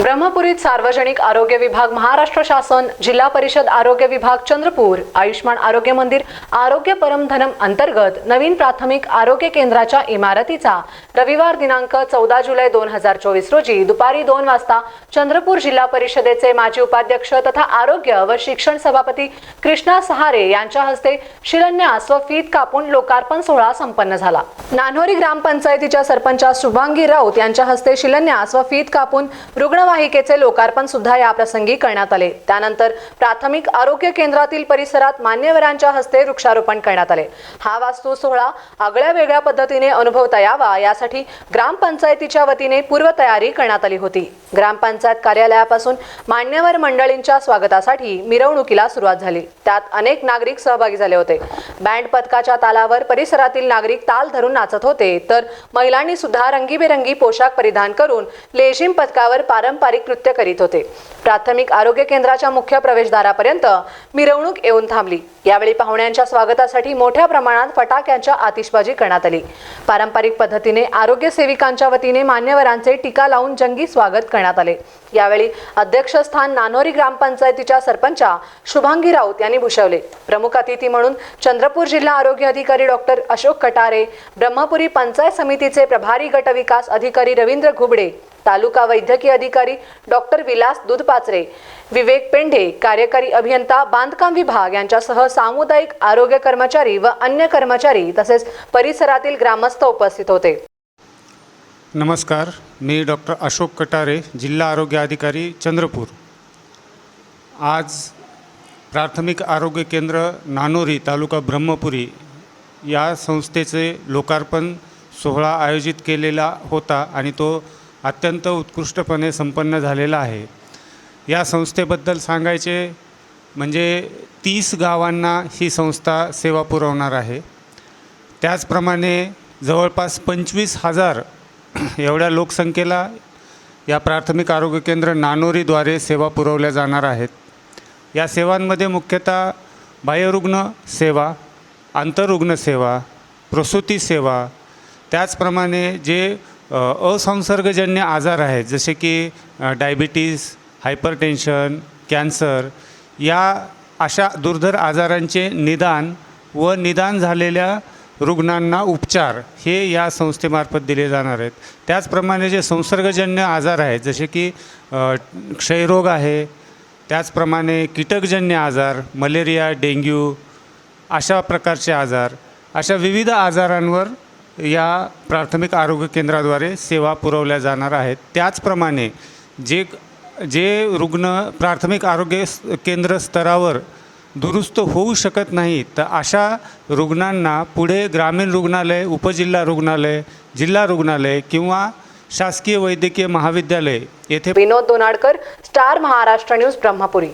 ब्रह्मपुरीत सार्वजनिक आरोग्य विभाग महाराष्ट्र शासन जिल्हा परिषद आरोग्य विभाग चंद्रपूर आयुष्मान आरोग्य मंदिर आरोग्य परमधनम अंतर्गत नवीन प्राथमिक आरोग्य केंद्राच्या इमारतीचा रविवार दिनांक चौदा जुलै दोन हजार चोवीस रोजी दुपारी दोन वाजता चंद्रपूर जिल्हा परिषदेचे माजी उपाध्यक्ष तथा आरोग्य व शिक्षण सभापती कृष्णा सहारे यांच्या हस्ते शिलान्यास व फीत कापून लोकार्पण सोहळा संपन्न झाला. नान्होरी ग्रामपंचायतीच्या सरपंच शुभांगी राऊत यांच्या हस्ते शिलान्यास व फीत कापून रुग्ण रुग्णवाहिकेचे लोकार्पण सुद्धा या प्रसंगी करण्यात आले. त्यानंतर प्राथमिक आरोग्य केंद्रातील परिसरात मान्यवरांच्या हस्ते वृक्षारोपण करण्यात आले. हा वास्तू सोहळा आगळ्या वेगळ्या पद्धतीने अनुभवता यावा यासाठी ग्रामपंचायतीच्या वतीने पूर्वतयारी करण्यात आली होती. ग्रामपंचायत कार्यालयापासून मान्यवर मंडळींच्या स्वागतासाठी मिरवणुकीला सुरुवात झाली. त्यात अनेक नागरिक सहभागी झाले होते. बँड पथकाच्या तालावर परिसरातील नागरिक ताल धरून नाचत होते तर महिलांनी सुद्धा रंगीबेरंगी पोशाख परिधान करून लेझिम पथकावर पारंपरिक नृत्य करीत होते. प्राथमिक आरोग्य केंद्राच्या मुख्य प्रवेशद्वारापर्यंत मिरवणूक येऊन थांबली. यावेळी पाहुण्यांच्या स्वागतासाठी मोठ्या प्रमाणात फटाक्यांच्या आतिषबाजी करण्यात आली. पारंपरिक पद्धतीने आरोग्य सेविकांच्या वतीने मान्यवरांचे टीका लावून जंगी स्वागत करण्यात आले. यावेळी अध्यक्षस्थान नानोरी ग्रामपंचायतीच्या सरपंचा शुभांगी राऊत यांनी भूषवले. प्रमुख अतिथी म्हणून चंद्रपूर जिल्हा आरोग्य अधिकारी डॉक्टर अशोक कटारे ब्रह्मपुरी पंचायत समितीचे प्रभारी गट विकास अधिकारी रवींद्र घुबडे तालुका वैद्यकीय अधिकारी डॉक्टर विलास दुधपाचरे विवेक पेंढे कार्यकारी अभियंता बांधकाम विभाग यांच्यासह सामुदायिक आरोग्य कर्मचारी व अन्य कर्मचारी तसेच परिसरातील ग्रामस्थ उपस्थित होते. नमस्कार मी डॉक्टर अशोक कटारे जिल्हा आरोग्य अधिकारी चंद्रपूर. आज प्राथमिक आरोग्य केंद्र नानोरी तालुका ब्रह्मपुरी या संस्थेचे लोकार्पण सोहळा आयोजित केलेला होता आणि तो अत्यंत उत्कृष्टपणे संपन्न झालेला आहे. या संस्थेबद्दल सांगायचे म्हणजे तीस गावांना ही संस्था सेवा पुरवणार आहे. त्याचप्रमाणे जवळपास पंचवीस हजार एवढ्या लोकसंख्येला या प्राथमिक आरोग्य केंद्र नानोरीद्वारे सेवा पुरवल्या जाणार आहेत. या सेवांमध्ये मुख्यतः बाह्यरुग्ण सेवा आंतररुग्ण सेवा प्रसूती सेवा त्याचप्रमाणे जे असंसर्गजन्य आजार आहेत जसे की डायबिटीज हायपरटेन्शन कॅन्सर या अशा दुर्धर आजारांचे निदान व निदान झालेल्या रुग्णांना उपचार हे या संस्थेमार्फत दिले जाणार आहेत. त्याचप्रमाणे जे संसर्गजन्य आजार आहेत जसे की क्षयरोग आहे त्याचप्रमाणे कीटकजन्य आजार मलेरिया डेंग्यू अशा प्रकारचे आजार अशा विविध आजारांवर या प्राथमिक आरोग्य केंद्राद्वारे सेवा पुरवल्या जाणार आहेत. त्याचप्रमाणे जे जे रुग्ण प्राथमिक आरोग्य केंद्र स्तरावर दुरुस्त होऊ शकत नाही तर अशा रुग्णांना पुढे ग्रामीण रुग्णालय उपजिल्हा रुग्णालय जिल्हा रुग्णालय किंवा शासकीय वैद्यकीय महाविद्यालय येथे विनोद दोनाडकर स्टार महाराष्ट्र न्यूज ब्रह्मपुरी.